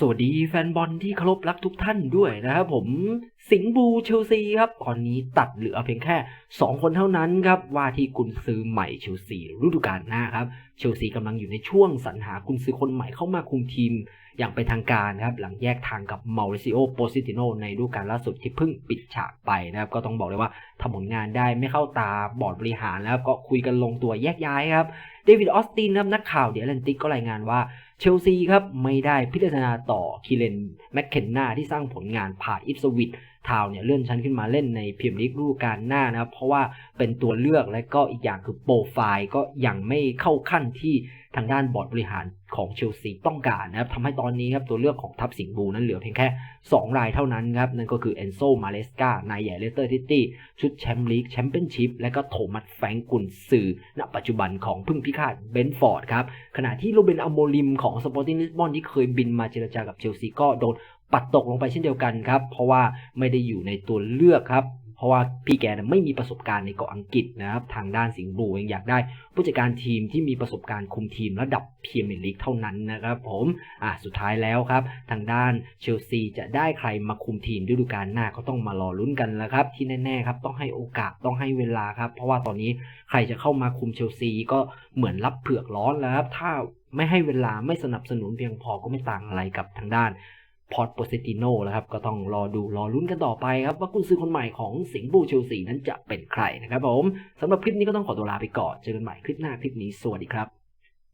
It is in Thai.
สวัสดีแฟนบอลที่เคารพรักทุกท่านด้วยนะครับผมสิงห์บูเชลซีครับตอนนี้ตัดเหลือเพียงแค่ 2 คนเท่านั้นครับว่าที่กุนซือใหม่เชลซีฤดูกาลหน้าครับเชลซีกำลังอยู่ในช่วงสรรหากุนซือคนใหม่เข้ามาคุมทีม อย่างเป็นทางการครับหลังแยกทางกับมาริซิโอโปซิติโนในฤดูกาลล่าสุดที่เพิ่งปิดฉากไปนะครับก็ต้องบอกเลยว่าทำผลงานได้ไม่เข้าตาบอร์ดบริหารแล้วก็คุยกันลงตัวแยกย้ายครับเดวิดออสตินครับนักข่าวเดียแลนติกก็รายงานว่าเชลซีครับไม่ได้พิจารณาต่อคิเลนแมคเคนนาที่สร้างผลงานผ่าอิฟสวิตทาวเนี่ยเลื่อนชั้นขึ้นมาเล่นในพรีเมียร์ลีกฤดูกาลหน้านะครับ เพราะว่าเป็นตัวเลือกและก็อีกอย่างคือโปรไฟล์ก็ยังไม่เข้าขั้นที่ทางด้านบอร์ดบริหารของเชลซีต้องการนะครับทำให้ตอนนี้ครับตัวเลือกของทัพสิงห์บูนั้นเหลือเพียงแค่ 2 รายเท่านั้นครับ นั่นก็คือเอนโซมาเลสกานายใหญ่เลสเตอร์ซิตตี้ชุดแชมป์ลีกแชมเปี้ยนชิพและก็โทมัสแฟงกุนซือณปัจจุบันของพึ่งพิฆาตเบนฟอร์ดครับ ขณะที่โรเบนอโมลิมของสปอร์ติ้งลิสบอนที่เคยบินมาเจรจากับเชลซีก็โดนปัดตกลงไปเช่นเดียวกันครับ เพราะว่าไม่ได้อยู่ในตัวเลือกครับ เพราะว่าพี่แกไม่มีประสบการณ์ในเกาะอังกฤษนะครับ ทางด้านสิงห์บลูเองอยากได้ ผู้จัดการทีมที่มีประสบการณ์คุมทีมระดับพรีเมียร์ลีกเท่านั้นนะครับผมอะสุดท้ายแล้วครับ ทางด้านเชลซีจะได้ใครมาคุมทีมฤดูกาลหน้าก็ต้องมารอลุ้นกันแล้วครับ ที่แน่ๆครับต้องให้โอกาสต้องให้เวลาครับ เพราะว่าตอนนี้ใครจะเข้ามาคุมเชลซีก็เหมือนรับเผือกร้อนแล้วครับถ้าไม่ให้เวลาไม่สนับสนุนเพียงพอก็ไม่ต่างอะไรกับทางด้าน พอร์ตโปเซติโนแล้วครับ ก็ต้องรอดูรอลุ้นกันต่อไปครับ ว่ากุญซือคนใหม่ของสิงห์บูเชลซีนั้นจะเป็นใครนะครับผมสำหรับคลิปนี้ก็ต้องขอตัวลาไปก่อน เจอกันใหม่คลิปหน้าคลิปนี้สวัสดีครับ